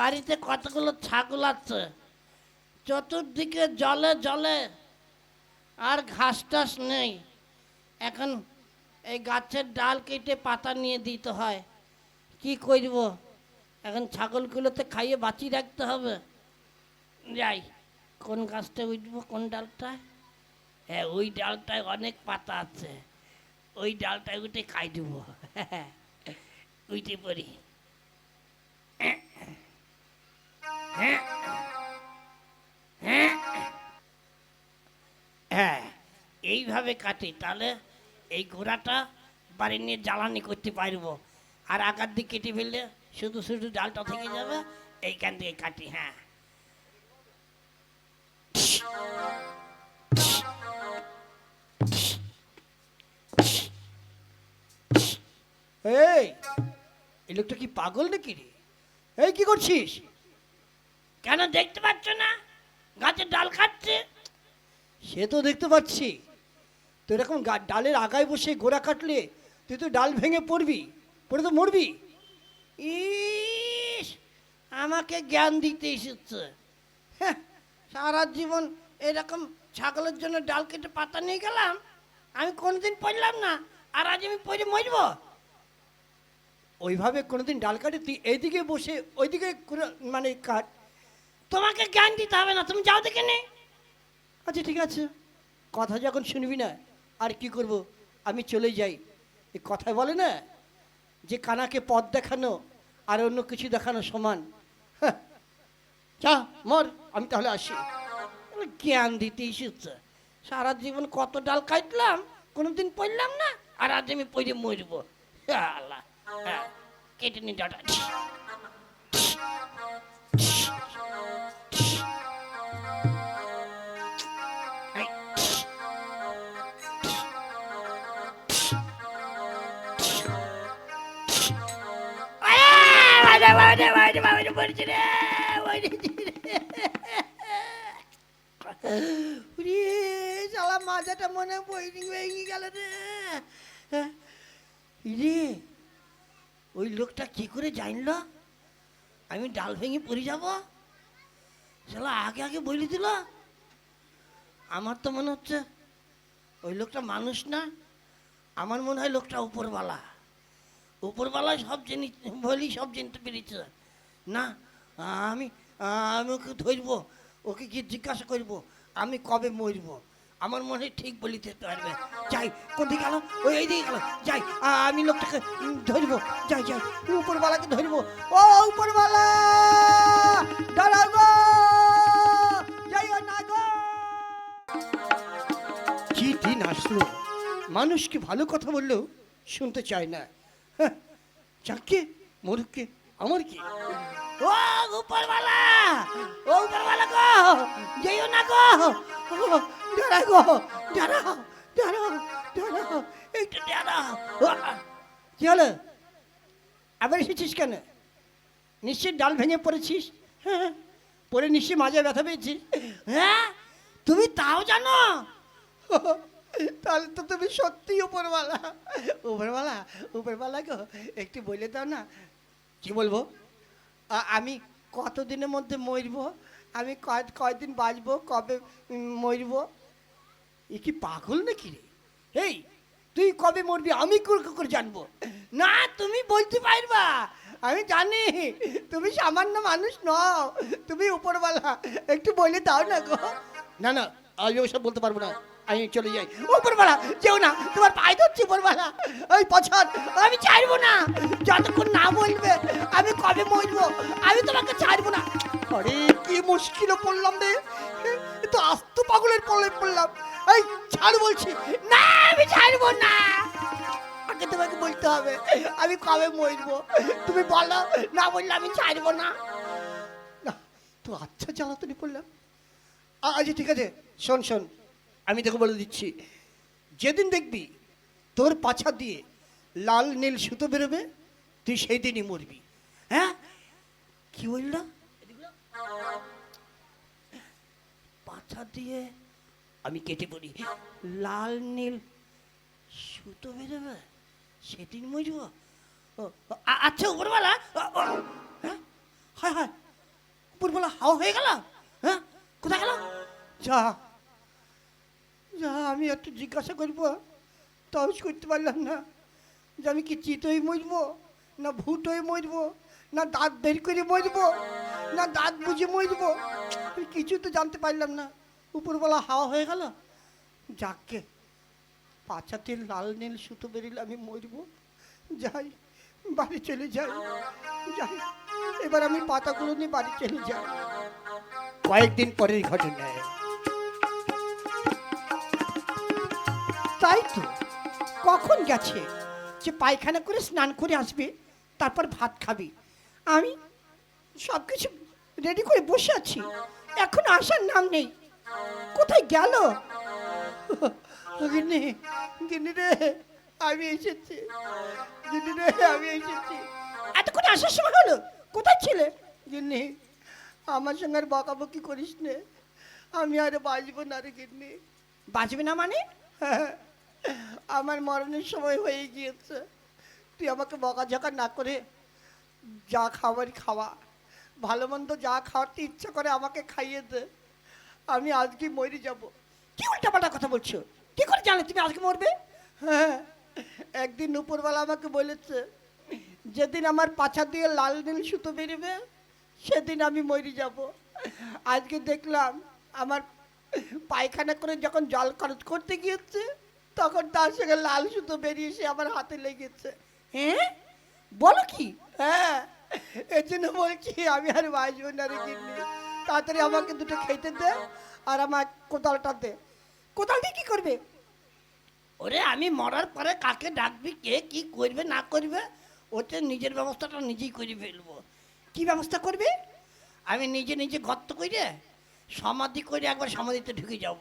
বাড়িতে কতগুলো ছাগল আছে? চতুর্দিকে জলে জলে। আর ঘাস টাস নেই। এখন এই গাছের ডাল কেটে পাতা নিয়ে দিতে হয়। কি করব? এখন ছাগলগুলোতে খাইয়ে বাঁচিয়ে রাখতে হবে। যাই, কোন গাছটা উঠব, কোন ডালটায়? হ্যাঁ ওই ডালটায় অনেক পাতা আছে। ওই ডালটায় উঠে খাই দেবো। হ্যাঁ উঠে পড়ি। হ্যাঁ। এইভাবে কাটি, তাহলে এই ঘোড়াটা বাড়ি নিয়ে জ্বালানি করতে পারব। আর আগার দিক কেটে ফেললে শুধু শুধু ডালটা থেকে যাবে, এইখান থেকে কাটি হ্যাঁ। এই লোকটা কি পাগল নাকি রে? এই, কি করছিস? কেন দেখতে পাচ্ছ না? গাছের ডাল কাটছে সে তো দেখতে পাচ্ছি। তো এরকম গা- ডালের আগায় বসে গোড়া কাটলে তুই তো ডাল ভেঙে পড়বি পড়ে তো মরবি। ইস আমাকে জ্ঞান দিতে এসেছে। হ্যাঁ, সারা জীবন এরকম ছাগলের জন্য ডাল কেটে পাতা নিয়ে গেলাম আমি কোনোদিন পড়লাম না আর আজ আমি পড়ে মরব। ওইভাবে কোনোদিন ডাল কাটে তুই এইদিকে বসে ওইদিকে মানে কাট। তোমাকে জ্ঞান দিতে হবে না তুমি যাও দেখে নে। আচ্ছা ঠিক আছে। কথা যখন শুনবি না আর কি করব? আমি চলে যাই। এই কথায় বলে না যে কানাকে পথ দেখানো আর অন্য কিছু দেখানো সমান। হ্যাঁ। যা মর আমি তাহলে আসি। জ্ঞান দিতে এসেছে। সারা জীবন কত ডাল কাটলাম কোনোদিন পড়লাম না আর আজ আমি পড়ে মরবো। হ্যাঁ, আল্লাহ। হ্যাঁ, কেটে নি ডাটা শালা মাজাটা মনে বইনি ভেঙে গেল রে রে ওই লোকটা কি করে জানলো আমি ডাল ভেঙে পড়ে যাব শালা আগে আগে বলে দিল আমার তো মনে হচ্ছে ওই লোকটা মানুষ না, আমার মনে হয় লোকটা উপরওয়ালা। উপরওয়ালা সব জিনিস বলি সব জানতে পেরেছে। না, আমি আমি ওকে ধরবো, ওকে গিয়ে জিজ্ঞাসা করব, আমি কবে মরব? আমার মনে ঠিক বলিতে পারবে। যাই, কোনদিকে গেল? ওই এই দিকে গেল। যাই, আমি লোকটাকে ধরবো। যাই যাই, উপরওয়ালাকে ধরবো। ও উপরওয়ালা! দাঁড়াও গো! যাইও না গো! কি দিন আসলো? মানুষকে ভালো কথা বললেও শুনতে চায় না। যাকে মরুককে আমার কি ও উপরওয়ালা! ও উপরওয়ালা গো! যেও না গো! দাঁড়া গো! দাঁড়াও দাঁড়াও দাঁড়াও একটু ও, কি হলো? আবার এসেছিস কেন? নিশ্চয়ই ডাল ভেঙে পড়েছিস? হ্যাঁ পরে নিশ্চয়ই মাঝে ব্যথা পেয়েছিস। হ্যাঁ তুমি তাও জানো? তাহলে তো তুমি সত্যি উপরওয়ালা। উপরওয়ালা উপরওয়ালা গো, একটু বলে দাও না। কি বলব? আমি কতদিনের মধ্যে মরবো? আমি কয়, কয়দিন বাঁচবো? কবে মরবো? এ কি পাগল নাকি রে? এই তুই কবে মরবি? আমি করে জানব। না, তুমি বলতে পারবা। আমি জানি, তুমি সামান্য মানুষ নও। তুমি উপরওয়ালা। একটু বলে দাও না গো। না না আমি ওসব বলতে পারব না। আমি চলে যাই। উপরওয়ালা যেও না, তোমার পায়ে ধরছি উপরওয়ালা ওই পছন্দ আমি ছাড়বো না। যতক্ষণ না বলবে আমি কবে মরবো? আমি তোমাকে ছাড়বো না। আরে, কি মুশকিলে পড়লাম রে। তো আস্ত পাগলের পড়লে পড়লাম। এই, ছাড় বলছি। না, আমি ছাড়বো না। আগে তোমাকে বলতে হবে, আমি কবে মরবো? তুমি বলো, না বললে আমি ছাড়বো না। না, তো আচ্ছা জ্বালাতনি পড়লাম। আচ্ছা ঠিক আছে, শোন শোন। আমি তোকে বলে দিচ্ছি যেদিন দেখবি তোর পাছা দিয়ে লাল নীল সুতো বেরোবে তুই সেই দিনই মরবি। হ্যাঁ? কি বলল? পাছা দিয়ে আমি কেটে পড়ি। লাল নীল সুতো বেরোবে সেদিন মরব? আচ্ছা ও, হ্যাঁ? হয় হয়। উপরবেলা হাওয়া হয়ে গেল? হ্যাঁ? কোথায় গেল? যা। যা আমি একটু জিজ্ঞাসা করব। তহস করতে পারলাম না। যে আমি কি চিতই মরবো? না ভূত হয়ে মরবো? না দাঁত বের করে মরবো? না দাঁত বুঝে মরবো? আমি কিছু তো জানতে পারলাম না। উপরবেলা হাওয়া হয়ে গেল। যাকে পাছাতে লাল নীল সুতো বেরিয়ে আমি মরবো। যাই, বাড়ি চলে যাই। যাই, এবার আমি পাতাগুলো নিয়ে বাড়ি চলে যাই। কয়েকদিন পরের ঘটনা তাই তো। কখন গেছে যে পায়খানা করে স্নান করে আসবে তারপর ভাত খাবি? আমি সব কিছু রেডি করে বসে আছি। এখন আসার নাম নেই। কোথায় গেল? গিন্নি গিন্নি রে আমি এসেছি। রে আমি এসেছি। এতক্ষণ আসার সময় হলো? কোথায় ছিলে? গিন্নি আমার সঙ্গে আর বকাবকি করিস নে আমি আর বাঁচবো না রে গিন্নি। বাঁচবে না মানে? হ্যাঁ, আমার মরণের সময় হয়ে গিয়েছে। তুই আমাকে বকাঝকা না করে যা খাবার খাওয়া। ভালো মন্দ যা খাওয়াতে ইচ্ছা করে আমাকে খাইয়ে দে। আমি আজকে মরে যাব। কি উল্টাপাল্টা কথা বলছো? কি করে জানো তুমি আজকে মরবে? হ্যাঁ একদিন উপরবেলা আমাকে বলেছে, যেদিন আমার পাছা দিয়ে লাল নীল সুতো বেরোবে, সেদিন আমি মরে যাব। আজকে দেখলাম আমার পায়খানা করে যখন জল খরচ করতে গিয়েছে তখন তার সঙ্গে লাল সুতো বেরিয়ে এসে আমার হাতে লেগেছে। হ্যাঁ বলো কি? হ্যাঁ এর জন্য বলছি আমি আর বাঁচবো না রে গিন্নি। তাড়াতাড়ি আমাকে দুটো খেতে দে আর আমার কোদালটা দে। কোদাল দিয়ে কি করবে? ওরে আমি মরার পরে কাকে ডাকবি কে কি করবে না করবে ওতে নিজের ব্যবস্থাটা নিজেই করে ফেলব। কি ব্যবস্থা করবে? আমি নিজে নিজে গর্ত করে সমাধি করে একবার সমাধিতে ঢুকে যাব।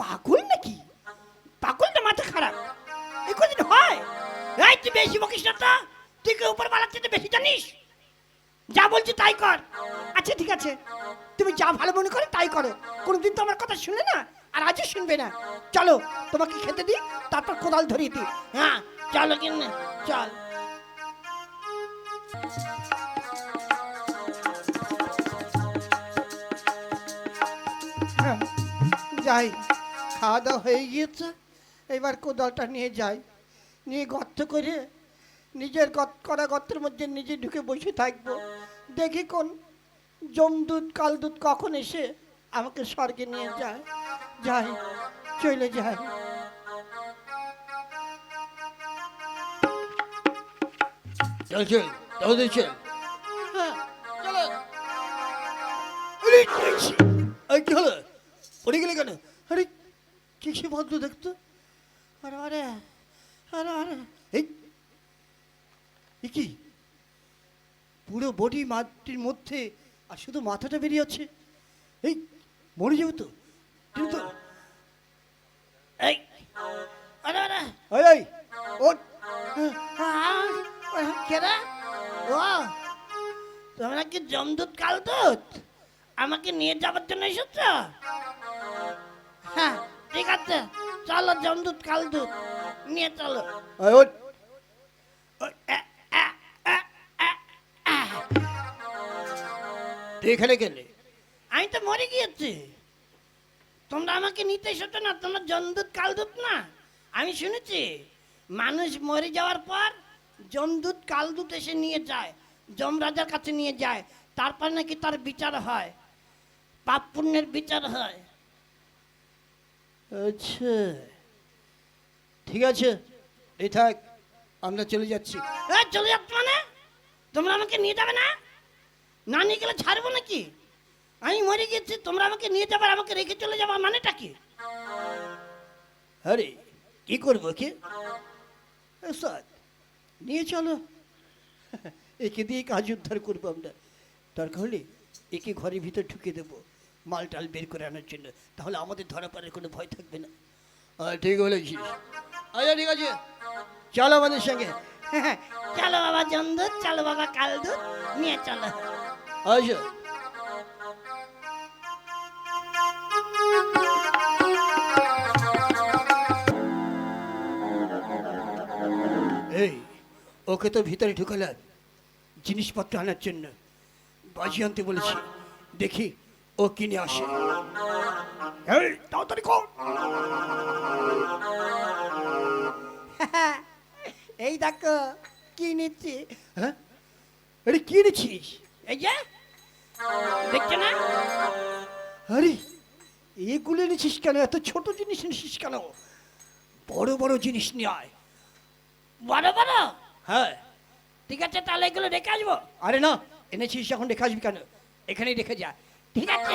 পাগল? না তো তুই কি উপর বালার চেয়ে বেশি জানিস? যা বলছি তাই কর। আচ্ছা ঠিক আছে। তুমি যা ভালো মনে করো তাই করো। কোনোদিন তো আমার কথা শুনলে না আর আজও শুনবে না। চলো তোমাকে খেতে দিই তারপর কোদাল ধরিয়ে দিই। হ্যাঁ চলো কিনে চল। হ্যাঁ, যাই। খাওয়া দাওয়া হয়ে গিয়েছে। এবার কোদালটা নিয়ে যাই। নিয়ে গর্ত করে নিজের গত করা গর্তের মধ্যে নিজে ঢুকে বসে থাকব। দেখি কোন জমদূত কালদূত কখন এসে আমাকে স্বর্গে নিয়ে যায়। যাই চলে যায়। চল চল তাহলে হ্যাঁ কি হলো? পড়ে গেলে কেন? আরে কি সে ভদ্র দেখতো? আরে আরে। আরে আরে এই কি? পুরো বডি মাটির মধ্যে আর শুধু মাথাটা বেরিয়ে আছে এই মরে যাবে তো। এই আরে আরে। এই এই ওঠ। কেরা ও তোমরা কি জমদূত কালদূত? আমাকে নিয়ে যাবার জন্য এসেছ? হ্যাঁ ঠিক আছে। চলো জমদূত কালদূত। নিয়ে চলো। তুই এখানে গেলে? আমি তো মরে গিয়েছি। তোমরা আমাকে নিতে এসেছ না? তোমরা জমদূত কালদূত না? আমি শুনেছি মানুষ মরে যাওয়ার পর জমদূত কালদূত এসে নিয়ে যায় যমরাজার কাছে নিয়ে যায়। তারপর নাকি তার বিচার হয় পাপ পুণ্যের বিচার হয়। আচ্ছা। ঠিক আছে? এই থাক আমরা চলে যাচ্ছি। চলে যাচ্ছ মানে? তোমরা আমাকে নিয়ে যাবে না? না নিয়ে গেলে ছাড়বো নাকি? আমি মরে গেছি তোমরা আমাকে নিয়ে যাবে আমাকে রেখে চলে যাবার মানেটা কি? আরে কি করব কি নিয়ে চলো। একে দিয়ে কাজ উদ্ধার করব আমরা। দরকার হলে একে ঘরের ভিতর ঢুকে দেবো মাল টাল বের করে আনার জন্য। তাহলে আমাদের ধরা পড়ার কোনো ভয় থাকবে না। ঠিক বলেছিস। আচ্ছা ঠিক আছে। চলো আমাদের সঙ্গে। চলো বাবা জমদূত চলো বাবা কালদূত নিয়ে চলো। আচ্ছা। এই ওকে তো ভিতরে ঢুকালাম জিনিসপত্র আনার জন্য। বাজি আনতে বলেছি। দেখি ও কিনে আসে। এই তাড়াতাড়ি কর। এই দেখো কি নিচ্ছি? হ্যাঁ? আরে কি এনেছিস এই যে দেখছ না? আরে এগুলো এনেছিস কেন? এত ছোট জিনিস এনেছিস কেন? বড় বড় জিনিস নিয়ে আয়। বড় বড়? হ্যাঁ। ঠিক আছে তাহলে এগুলো রেখে আসব? আরে না এনেছিস এখন রেখে আসবি কেন? এখানেই রেখে যা। ঠিক আছে।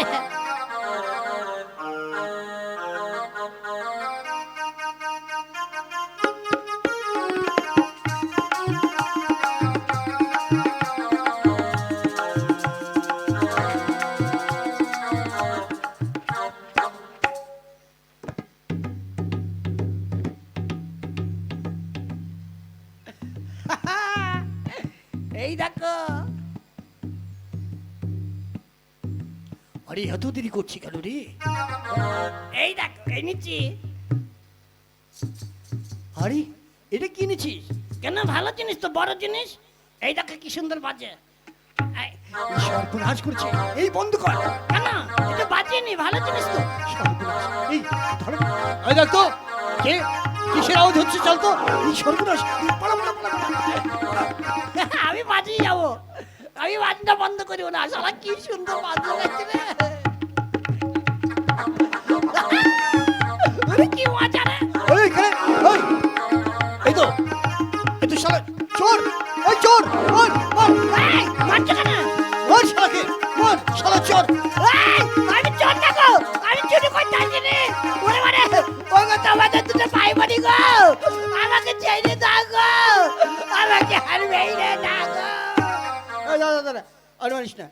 দেরি করছি কেন রে? এই দেখো এই নিচ্ছি। আরে এটা কি এনেছিস কেন ভালো জিনিস তো বড় জিনিস। এই দেখো কি সুন্দর বাজে। সর্বনাশ করছে। এই বন্ধ কর। কেন? এটা বাজিয়ে ভালো জিনিস তো। সর্বনাশ। এই ধরো। এই দেখ তো কে? কিসের আওয়াজ হচ্ছে চল তো। এই সর্বনাশ। আমি বাজিয়ে যাব। আমি বাজনা বন্ধ করিব না। শালা কি সুন্দর বাজনা লাগছে রে। আরে কি মজা রে? ওই এখানে ওই এই তো এই তো শালা চোর ওই চোর ওই ওই এই, মারছো কেন? ওই শালাকে ওই শালা চোর। এই, আমি চোর দেখো আমি চুরি করতে আসি রে ওরে ওই গো তোমাদের দুটো ভাই বোনি গো। আমাকে ছেড়ে দাও গো। আমাকে আর মেরে না গো। দাদা দাদা আর মানিস না।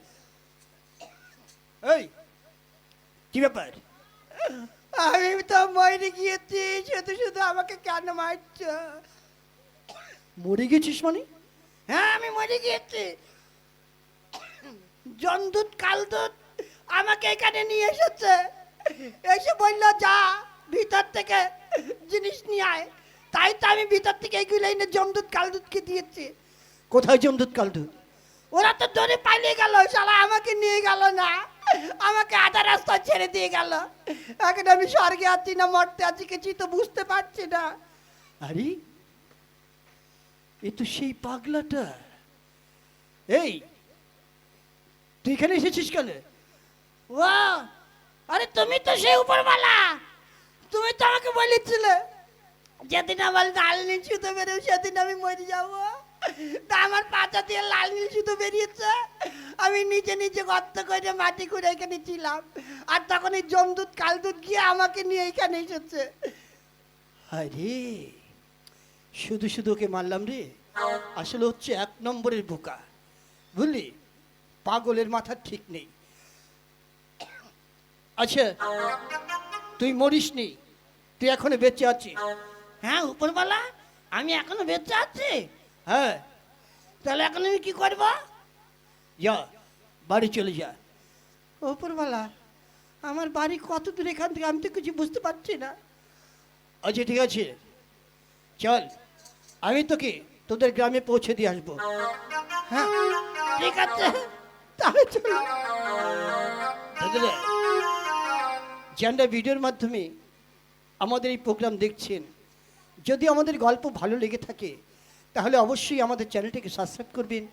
এই কি ব্যাপার? আমি তো মরে গিয়েছি শুধু শুধু আমাকে কেন মারছো? মরে গেছিস মানে? হ্যাঁ আমি মরে গিয়েছি। জন্দুত কালদুত আমাকে এখানে নিয়ে এসেছে। এসে বলল যা ভিতর থেকে জিনিস নিয়ে আয়। তাই তো আমি ভিতর থেকে এগুলো এনে জমদুত কালদুতকে দিয়েছি। কোথায় জমদুত কালদুত ওরা তো ধরে পালিয়ে গেল শালা আমাকে নিয়ে গেল না। আমাকে আধা রাস্তা ছেড়ে দিয়ে গেল। এখন আমি স্বর্গে আছি না মরতে আছি কিছু তো বুঝতে পারছি না। আরে, এ তো সেই পাগলাটা। এই, তুই এখানে এসেছিস কেন? ও, আরে তুমি তো সেই উপরওয়ালা। তুমি তো আমাকে বলেছিলে, যেদিন আমার লাল নীল সুতো বেরোবে সেদিন আমি মরে যাব। তা আমার পাতা দিয়ে লাল নীল সুতো বেরিয়েছে। আমি নিচে নিচে গর্ত করে মাটি করে এখানে ছিলাম। আর তখন এই জমদুত কালদুত গিয়ে আমাকে নিয়ে এখানে এসেছে। আরে শুধু শুধু ওকে মারলাম রে? আসলে হচ্ছে এক নম্বরের বোকা। বুঝলি? পাগলের মাথা ঠিক নেই। আচ্ছা তুই মরিস নি? তুই এখনও বেঁচে আছিস? হ্যাঁ উপরওয়ালা আমি এখনও বেঁচে আছি। হ্যাঁ। তাহলে এখন আমি কি করব? যা বাড়ি চলে যা। উপরওয়ালা আমার বাড়ি কত দূর এখান থেকে আমি তো কিছু বুঝতে পারছি না। আচ্ছা ঠিক আছে। চল আমি তোকে তোদের গ্রামে পৌঁছে দিয়ে আসব। হ্যাঁ ঠিক আছে তাহলে চলো। যারা ভিডিওর মাধ্যমে আমাদের এই প্রোগ্রাম দেখছেন যদি আমাদের গল্প ভালো লেগে থাকে তাহলে অবশ্যই আমাদের চ্যানেলটিকে সাবস্ক্রাইব করবেন।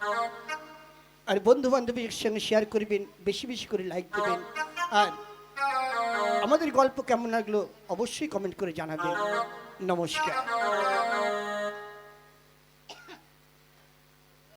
আর বন্ধু বান্ধবীর সঙ্গে শেয়ার করবেন, বেশি বেশি করে লাইক দেবেন। আর আমাদের গল্প কেমন লাগল অবশ্যই কমেন্ট করে জানাবেন। নমস্কার।